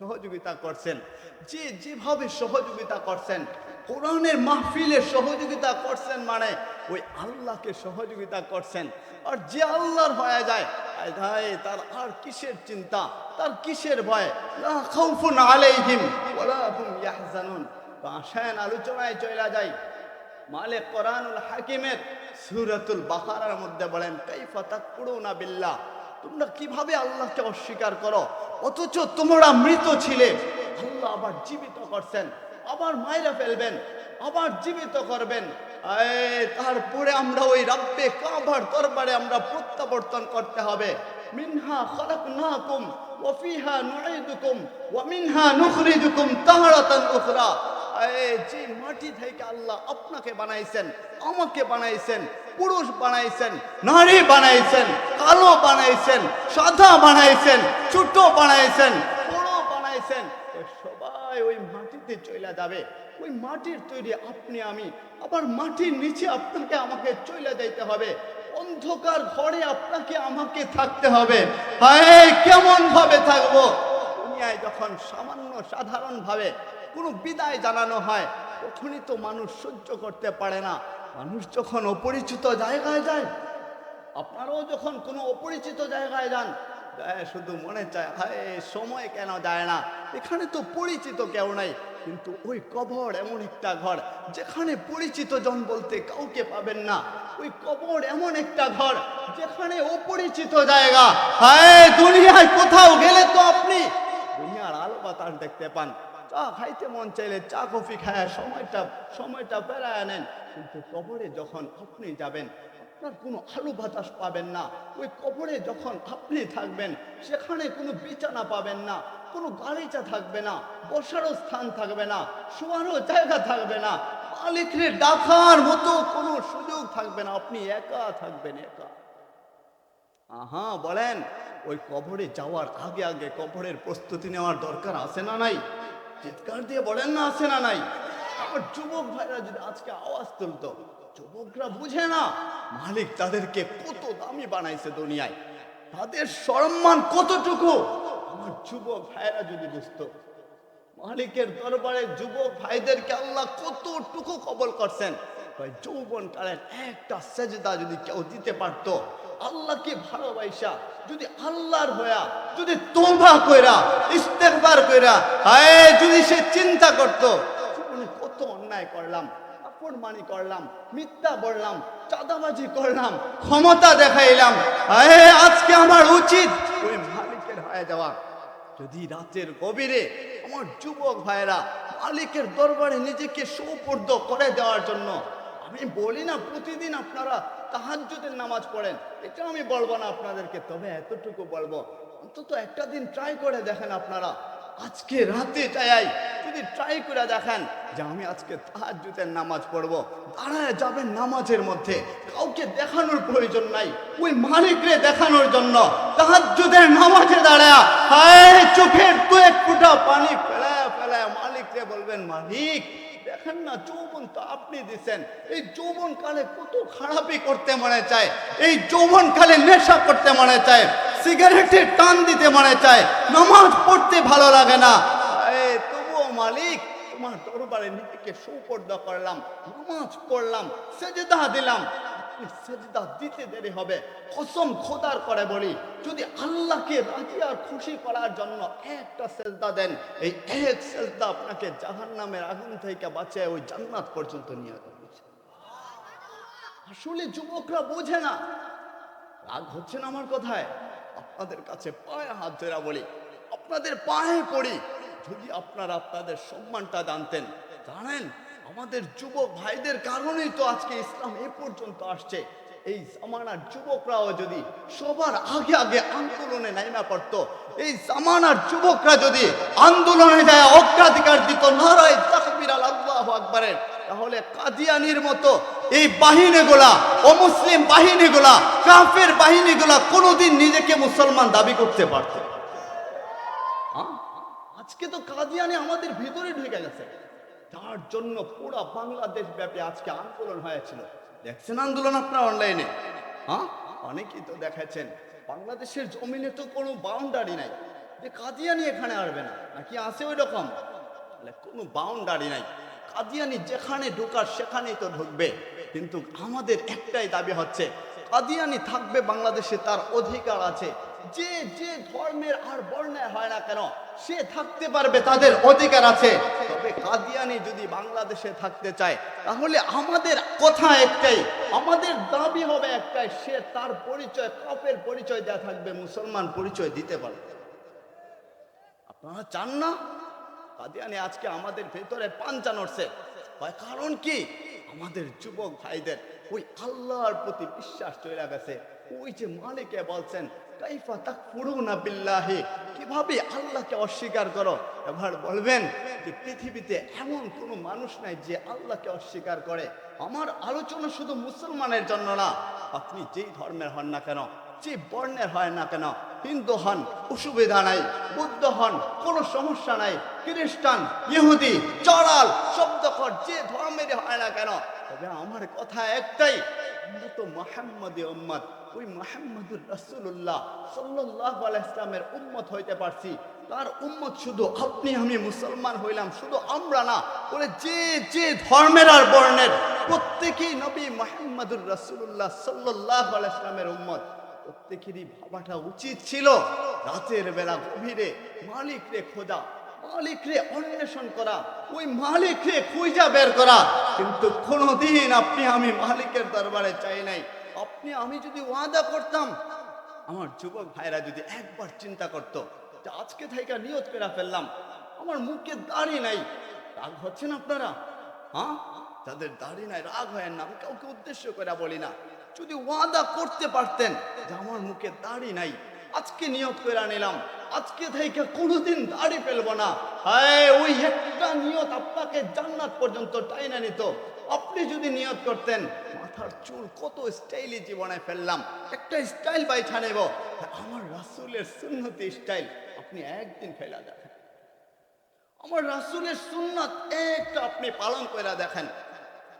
সহযোগিতা করছেন। যে যেভাবে সহযোগিতা করছেন, কোরআনের মাহফিলে সহযোগিতা করছেন মানে ওই আল্লাহকে সহযোগিতা করছেন। আর যে আল্লাহর হয়ে যায় তার আর কিসের চিন্তা? তার কিসের ভয়? খাউফুন আলোচনায় চলে যাই। মালিক কোরআনুল হাকিমের সূরাতুল বাকারার মধ্যে বলেন, কাইফা তাকফুরুনা বিল্লাহ। তোমরা কীভাবে আল্লাহকে অস্বীকার করো? অথচ তোমরা মৃত ছিলে। আল্লাহ আবার জীবিত করছেন। আবার মাইরা ফেলবেন। আবার জীবিত করবেন। তারপরে আমরা ওই রাব্বে কাবার দরবারে আমরা প্রত্যাবর্তন করতে হবে। মিনহা খালাকনাকুম ওয়া ফিহা নুঈদুকুম ওয়া মিনহা নুখরিজুকুম তাহারাতান উখরা। যে মাটি থেকে আল্লাহ আপনাকে বানাইছেন, আমাকে বানাইছেন, পুরুষ বানাইছেন, নারী বানাইছেন, কালো বানাইছেন, সাদা বানাইছেন, ছোট বানাইছেন, বড় বানাইছেন সবাই ওই মাটিতে চলে যাবে। ওই মাটির তৈরি আপনি, আমি। আবার মাটির নিচে আপনাকে, আমাকে চলে যাইতে হবে। অন্ধকার ঘরে আপনাকে, আমাকে থাকতে হবে। হায় কেমন ভাবে থাকব? দুনিয়ায় যখন সামান্য সাধারণভাবে কোনো বিদায় জানানো হয়, তখনই তো মানুষ সহ্য করতে পারে না। মানুষ যখন অপরিচিত জায়গায় যায়, আপনারাও যখন কোনো অপরিচিত জায়গায় যান শুধু মনে চায়, হায়, সময় কেন যায় না? এখানে তো পরিচিত কেউ নাই, কিন্তু ওই কবর এমন একটা ঘর, যেখানে পরিচিত জন বলতে কাউকে পাবেন না। ওই কবর এমন একটা ঘর, যেখানে অপরিচিত জায়গা। হায়, দুনিয়ায় কোথাও গেলে তো আপনি দুনিয়ার আলো বাতাস দেখতে পান। চা খাইতে মন চাইলে চা, কফি খায় সময়টা সময়টা বেড়ায় নেন। কিন্তু কবরে যখন আপনি যাবেন, আপনার কোনো আলো বাতাস পাবেন না। ওই কবরে যখন আপনি থাকবেন, সেখানে কোনো বিছানা পাবেন না, কোনো গালিচা থাকবে না, বসারও স্থান থাকবে না, শোয়ারও জায়গা থাকবে না মালিকরে ডাকার মতো কোনো সুযোগ থাকবে না। আপনি একা থাকবেন, একা। আহা, বলেন, ওই কবরে যাওয়ার আগে আগে কবরের প্রস্তুতি নেওয়ার দরকার আছে না নাই? চিৎকার দিয়ে বলেন না, আছে না নাই? আমার যুবক ভাইরা যদি আজকে আওয়াজ তুলতো, যুবকরা বুঝে না, মালিক তাদেরকে কত দামি বানাইছে দুনিয়ায়। তাদের সম্মান কতটুকু? আমার যুবক ভাইরা যদি বুঝত, মালিকের দরবারে যুবক ভাইদেরকে আল্লাহ কতটুকু কবল করছেন যৌবন কালের একটা সেজদা যদি কেউ দিতে পারতো আল্লাহকে ভালোবাসা যদি আল্লাহর হয়া যদি তোবা কইরা, ইস্তেগফার কইরা, হায়, যদি সে চিন্তা করতো কত অন্যায় করলাম মানি করলাম, মিথ্যা বললাম, চাঁদাবাজি করলাম, ক্ষমতা দেখাইলাম, হায়, আজকে আমার উচিত ওই মালিকের হয়ে যাওয়া। যদি রাতের গভীরে আমার যুবক ভাইরা মালিকের দরবারে নিজেকে সুপর্দ করে দেওয়ার জন্য, আমি বলি না প্রতিদিন আপনারা তাহাজ্জুদের নামাজ পড়েন। এটা আমি বলব না আপনাদেরকে, তবে এতটুকু বলব। অন্তত একটা দিন ট্রাই করে দেখেন আপনারা। আজকে রাতে চাই যদি ট্রাই করে দেখেন যে আমি আজকে তাহাজ্জুদের নামাজ পড়ব, দাঁড়ায় যাবেন নামাজের মধ্যে। কাউকে দেখানোর প্রয়োজন নাই, ওই মালিকরে দেখানোর জন্য। তাহাজ্জুদের নামাজে দাঁড়ায় চোখের দু এক ফুটা পানি ফেলায় ফেলায় মালিকরে বলবেন, মালিক দেখেন না যৌবন তো আপনি দিচ্ছেন এই যৌবন কালে কত খারাপই করতে মনে চায়। এই যৌবন কালে নেশা করতে মনে চায়। সিগারেটের টান দিতে মনে চায়। নামাজ পড়তে ভালো লাগে না। তবুও মালিক, তোমার দরবারে নিজেকে সুপর্দ করলাম, নামাজ পড়লাম, সেজদা দিলাম। আপনি সেজদা দিতে দেরি হবে। কসম খোদার করে বলি, যদি আল্লাহকে রাজি আর খুশি করার জন্য একটা সেজদা দেন, এই এক সেজদা আপনাকে জাহান্নামের আগুন থেকে ওই জান্নাত পর্যন্ত নিয়ে যাবে। আসলে যুবকরা বোঝে না। রাগ হচ্ছে না আমার কথায়? আপনাদের কাছে পায়ে হাত ধরা বলি, আপনাদের পায়ে পড়ি। যদি আপনারা আপনাদের সম্মানটা জানতেন, জানেন আমাদের যুবক ভাইদের কারণেই তো আজকে ইসলাম এ পর্যন্ত আসছে। এই জামানার যুবকরাও যদি সবার আগে আগে আন্দোলনে নাইমা পড়তো, এই জামানার যুবকরা যদি আন্দোলনে যায় অগ্রাধিকার দিত নারায় তাকবির আল্লাহ আকবরের, তাহলে কাদিয়ানির মতো এই বাহিনীগুলা, অমুসলিম বাহিনীগুলা, কাফের বাহিনীগুলা কোনোদিন নিজেকে মুসলমান দাবি করতে পারত? আজকে তো কাদিয়ানি আমাদের ভিতরে ঢুকে গেছে। যার জন্য পুরো বাংলাদেশ ব্যাপী আজকে আন্দোলন হয়েছিল। দেখছেন আন্দোলন আপনার অনলাইনে হ্যাঁ? অনেকেই তো দেখাচ্ছেন। বাংলাদেশের জমিনে তো কোনো বাউন্ডারি নাই। যে কাদিয়ানি এখানে আসবে না, নাকি আসে ওই রকম কোনো বাউন্ডারি নাই। কাদিয়ানি যেখানে ঢোকার সেখানেই তো ঢুকবে। কিন্তু আমাদের একটাই দাবি হচ্ছে, কাদিয়ানি থাকবে বাংলাদেশে, তার অধিকার আছে। যে যে ধর্মের আর বর্ণের হয় না কেন, সে থাকতে পারবে, তাদের অধিকার আছে। তবে কাদিয়ানি যদি বাংলাদেশে থাকতে চায়, তাহলে আমাদের কথা একটাই, আমাদের দাবি হবে একটাই, সে তার পরিচয় কাপের পরিচয় দেওয়া থাকবে, মুসলমান পরিচয় দিতে পারবে। আপনারা চান না? কাদিয়ানি আজকে আমাদের ভেতরে পাঞ্চা নড়ছে। কারণ কি? আমাদের যুবক ভাইদের ওই আল্লাহর প্রতি বিশ্বাস চলে গেছে। ওই যে মালিকে বলছেন কাইফা তাক না বিল্লাহি? কীভাবে আল্লাহকে অস্বীকার করো? এবার বলবেন যে পৃথিবীতে এমন কোনো মানুষ নাই যে আল্লাহকে অস্বীকার করে। আমার আলোচনা শুধু মুসলমানের জন্য না, আপনি যেই ধর্মের হন না কেন, যে বর্ণের হয় না কেন, হিন্দু হন, অসুবিধা নাই, বুদ্ধ হন, কোনো সমস্যা নাই, খ্রিস্টান, ইহুদি চড়াল শব্দকর, যে ধর্মের হয় না কেন, তবে আমার কথা একটাই আমরা তো মোহাম্মদ ওই মোহাম্মদুর রসুল্লাহ সাল্লাহ ইসলামের উম্মত হইতে পারছি। তার উম্মত শুধু আপনি, আমি মুসলমান হইলাম, শুধু আমরা না, বলে যে যে ধর্মের আর বর্ণের প্রত্যেকেই নবী মোহাম্মদুর রসুল্লাহ সাল্লাহ ইসলামের উম্মত। প্রত্যেকেরই ভাবাটা উচিত ছিল, রাতের বেলা গভীরে মালিক রে খোদা মালিক রে অন্বেষণ করা, ওই মালিক রে খুঁজা বের করা। কিন্তু কোনোদিন আপনি, আমি মালিকের দরবারে চাই নাই। আপনি, আমি যদি ওয়াদা করতাম, আমার যুবক ভাইরা যদি একবার চিন্তা করতো যে আজকে থাইকা নিয়ত করে ফেললাম, আমার মুখে দাড়ি নাই, রাগ হচ্ছেন আপনারা? হ্যাঁ? যাদের দাড়ি নাই, রাগ হয় না, আমি কাউকে উদ্দেশ্য করে বলি না। যদি ওয়াদা করতে পারতেন যে আমার মুখে দাড়ি নাই, আজকে নিয়ত করে নিলাম আজকে থেকে কোনোদিন দাড়ি ফেলব না। হ্যাঁ ওই একটা নিয়ত আপনাকে জান্নাত পর্যন্ত টাইনা নিত। আপনি যদি নিয়ত করতেন, মাথার চুল কত স্টাইলি জীবনে ফেললাম। একটা স্টাইল বাইছা নেব। আমার রাসুলের সুন্নতি স্টাইল। আপনি একদিন ফেলা দেখেন। আমার রাসুলের সুন্নাত একটা আপনি পালন করে দেখেন।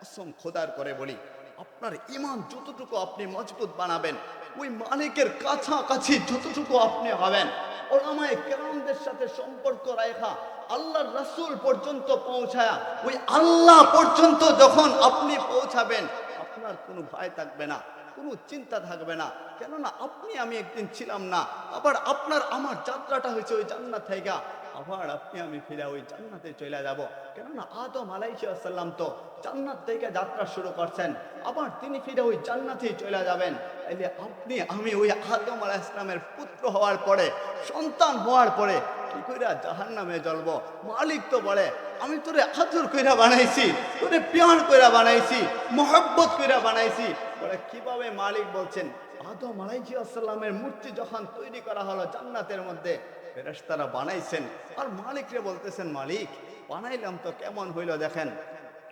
কসম খোদার করে বলি, আপনার ইমান যতটুকু আপনি মজবুত বানাবেন, ওই মালিকের কাছাকাছি যতটুকু আপনি হবেন ওলামায় কেরামদের সাথে সম্পর্ক রাখা আল্লাহর রাসুল পর্যন্ত পৌঁছায়া, ওই আল্লাহ পর্যন্ত যখন আপনি পৌঁছাবেন, আপনার কোনো ভয় থাকবে না, কোনো চিন্তা থাকবে না। কেননা আপনি, আমি একদিন ছিলাম না, আবার আপনার, আমার যাত্রাটা হয়েছে ওই জান্নাত থেকে। আবার আপনি, আমি ফিরে ওই জান্নাতে চলে যাব। কেননা আদম আলাইসাল্লাম তো জান্নাত থেকে যাত্রা শুরু করছেন। আবার তিনি ফিরে ওই জান্নাতেই চলে যাবেন। তাইলে আপনি, আমি ওই আদম আলাহ ইসলামের পুত্র হওয়ার পরে, সন্তান হওয়ার পরে কি কইরা জাহান নামে জ্বলব? মালিক তো বলে, আমি তোরে আদর কইরা বানাইছি, তোরে পিয়ার কইরা বানাইছি, মোহব্বত কইরা বানাইছি। বলে, কীভাবে মালিক বলছেন, আদম আলাইসাল্লামের মূর্তি যখন তৈরি করা হলো জান্নাতের মধ্যে ফেরেশতারা বানাইছেন। আর মালিকরে বলতেছেন, মালিক, বানাইলাম তো কেমন হইল দেখেন?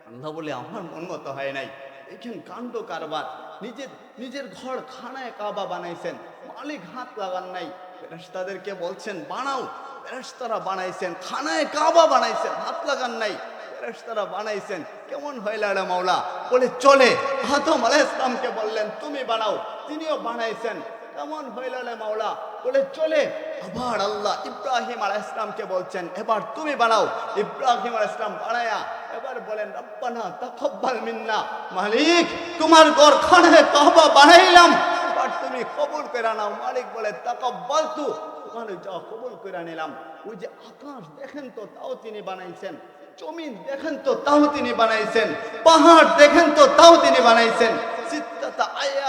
আল্লাহ বলে, আমার মন মতো হয় নাই। দেখেন কাণ্ড কারবার। নিজের নিজের ঘর খানায় কাবা বানাইছেন। মালিক হাত লাগান নাই। ফেরেশতাদেরকে বলছেন, বানাও। ফেরেশতারা বানাইছেন, খানায় কাবা বানাইছেন, হাত লাগান নাই। ফেরেশতারা বানাইছেন, কেমন হইল রে মাওলা? বলে, চলে। আদম আলাইহিস ইসলামকে বললেন, তুমি বানাও। তিনিও বানাইছেন, কেমন হইল রে মাওলা? বলে চলে। আবার আল্লাহ ইব্রাহিম আলাইহিস ইসলামকে বলছেন, এবার তুমি বানাও। ইব্রাহিম আলাইহিস ইসলাম বানায়া এবার বলেন, রব্বানা তাকাব্বাল মিন্না। মালিক, তোমার ঘর খানায় কাবা বানাইলাম। এবার তুমি কবুল করে নাও। মালিক বলে তাকাব্বাল তু তোমার যা কবুল করে নিলাম। ওই যে আকাশ দেখেন তো, তাও তিনি বানাইছেন। জমিন দেখেন তো, তাও তিনি বানাইছেন। পাহাড় দেখেন তো, তাও তিনি বানাইছেন। সিত্তাতা আয়ামিন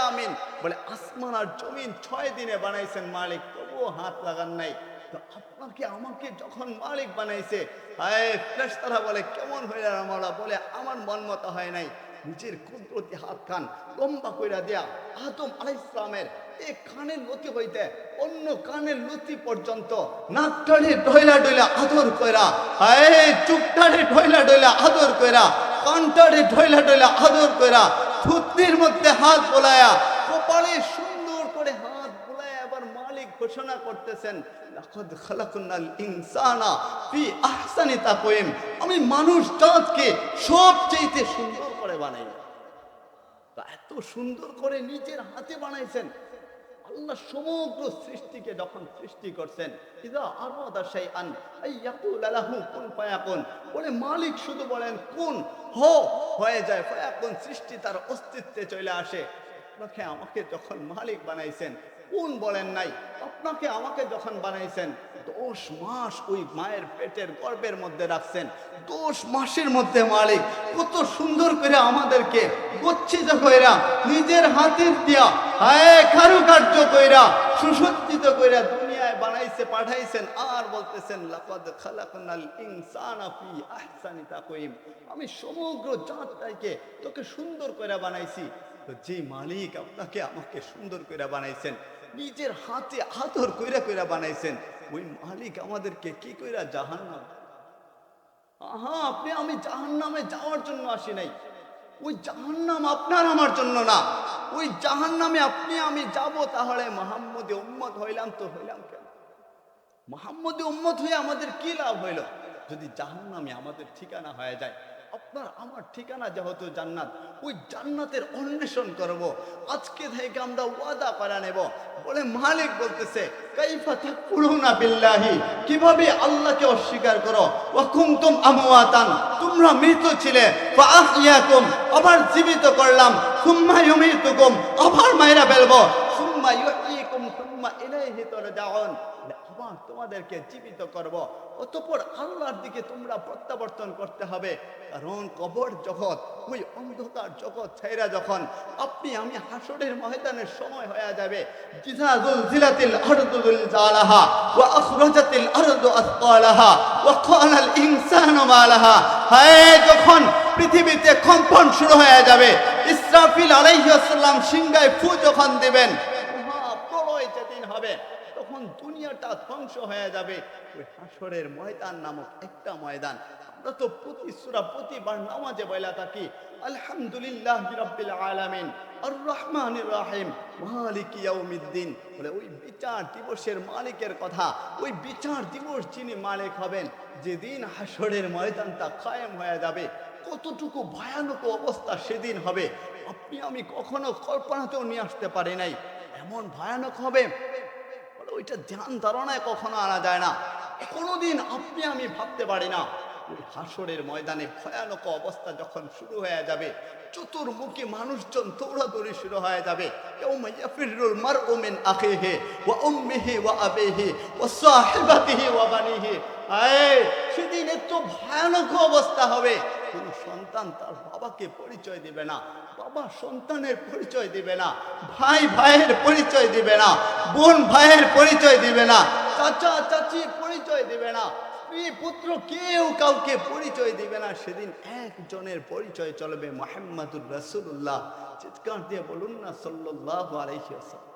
বলে, আসমান আর জমিন ছয় দিনে বানাইছেন মালিক, তবুও হাত লাগান নাই। তো আপনাকে, আমাকে যখন মালিক বানাইছে, হায়, ফেরেশতারা বলে, কেমন হইল আমরা বলে, আমার মন মতো হয় নাই। নিজের কুদরতি হাত খান, লম্বা কইরা দেয়া, আদম আলাইহিস ইসলামের এই কানের লতি হইতে অন্য কানের লতি পর্যন্ত নাকটারে ঢইলা ঢইলা আদর কইরা, হায় চুপটারে ঢইলা ঢইলা আদর কইরা কানটারে ঢইলা ঢইলা আদর কইরা, থুতনির মধ্যে হাত বোলায়া কপালে সুন্দর করে হাত বোলায়া আবার মালিক ঘোষণা করতেছেন আমি মানুষ জাতকে সবচেয়ে সুন্দর করে বানাই। এত সুন্দর করে নিজের হাতে বানাইছেন। আল্লাহ সমগ্র সৃষ্টিকে যখন সৃষ্টি করছেন মালিক শুধু বলেন, কোন, হো, হয়ে যায় সৃষ্টি তার অস্তিত্বে চলে আসে। আমাকে যখন মালিক বানাইছেন কোন বলেন নাই। আপনাকে আমাকে যখন বানাইছেন, দশ মাস ওই মায়ের পেটের গর্ভের মধ্যে রাখছেন। দশ মাসের মধ্যে মালিক, কত সুন্দর করে আমাদেরকে গচ্ছিত কইরা, নিজের হাতের দিয়া হায় কারুকার্য কইরা, সুসজ্জিত কইরা দুনিয়ায় বানাইছে, পাঠাইছেন। আর বলতেছেন, লাকাদ খালাকনাল ইনসানা ফি আহসানি তাকওয়িম। আমি সমগ্র জাতটাকে তোকে সুন্দর করে বানাইছি। তো যে মালিক আপনাকে আমাকে সুন্দর করে বানাইছেন নিজের হাতে আদর কইরা কইরা বানাইছেন। ওই মালিক আমাদেরকে কি কইরা জাহান্নাম? আহা, আপনি, আমি জাহান্নামে যাওয়ার জন্য আসি নাই। ওই জাহান্নাম আপনার আমার জন্য না। ওই জাহান্নামে আপনি, আমি যাব তাহলে মোহাম্মদে উম্মত হইলাম তো হইলাম কেন? মোহাম্মদে উম্মত হয়ে আমাদের কি লাভ হইল? যদি জাহান্নামে আমাদের ঠিকানা হয়ে যায় আপনার আমার ঠিকানা যেহেতু জান্নাত, ওই জান্নাতের অন্বেষণ করব। আজকে থেকে আমরা ওয়াদা করা নেব। বলে মালিক বলতেছে, কাইফা তাকফুরুনা বিল্লাহি, কীভাবে আল্লাহকে অস্বীকার করো? ওয়া কুনতুম আমওয়াতান, তোমরা মৃত ছিলে ফা আবার জীবিত করলাম, সুম্মা ইউমিতুকুম, আবার মাইরা ফেলব, সুম্মা ইউহয়িকুম সুম্মা ইলাইহি তুরজাউন। আবার তোমাদেরকে জীবিত করব। অতঃপর আল্লাহর দিকে তোমরা প্রত্যাবর্তন করতে হবে। কারণ কবর জগৎ, ওই অন্ধকার জগৎ ছাইরা যখন আপনি, আমি হাসরের ময়দানের সময় হয়ে যাবে। জিজাজুল জিলাতিল আরদু জিলজালাহা ওয়া আখরাজাতিল আরদু আসকালাহা ওয়া ক্বালাল ইনসানু মা লাহা হায়, যখন পৃথিবীতে কম্পন শুরু হয়ে যাবে, ইসরাফিল আলাইহিস সালাম সিংহায় ফু যখন দিবেন মহা প্রলয় যেদিন হবে তখন দুনিয়াটা ধ্বংস হয়ে যাবে। ওই হাসরের ময়দান নামক একটা ময়দান। আমরা তো প্রতি সূরা প্রতিবার নামাজে বলা থাকি, আলহামদুলিল্লাহ আলামিন আর রহমানির রহিম বলে ওই বিচার দিবসের মালিকের কথা, ওই বিচার দিবস যিনি মালিক হবেন, যেদিন হাসরের ময়দানটা কায়েম হয়ে যাবে, কতটুকু ভয়ানক অবস্থা সেদিন হবে, আপনি আমি কখনো কল্পনাতেও নিয়ে আসতে পারি নাই। এমন ভয়ানক হবে ওইটা ধ্যান ধারণায় কখনো আনা যায় না। কোনোদিন আপনি, আমি ভাবতে পারি না। হাসরের ময়দানে ভয়ানক অবস্থা যখন শুরু হয়ে যাবে, চতুর্মুখী মানুষজন দৌড়াদৌড়ি শুরু হয়ে যাবে। সেদিন এত ভয়ানক অবস্থা হবে। কোন সন্তান তার বাবাকে পরিচয় দিবে না, বাবা সন্তানের পরিচয় দিবে না, ভাই ভাইয়ের পরিচয় দিবে না, বোন ভাইয়ের পরিচয় দিবে না, চাচা চাচির পরিচয় দিবে না, স্ত্রী পুত্র কেউ কাউকে পরিচয় দিবে না, সেদিন একজনের পরিচয় চলবে মোহাম্মদুর রাসূলুল্লাহ। চিৎকার দিয়ে বলুন না, সাল্লাল্লাহু আলাইহি ওয়াসাল্লাম।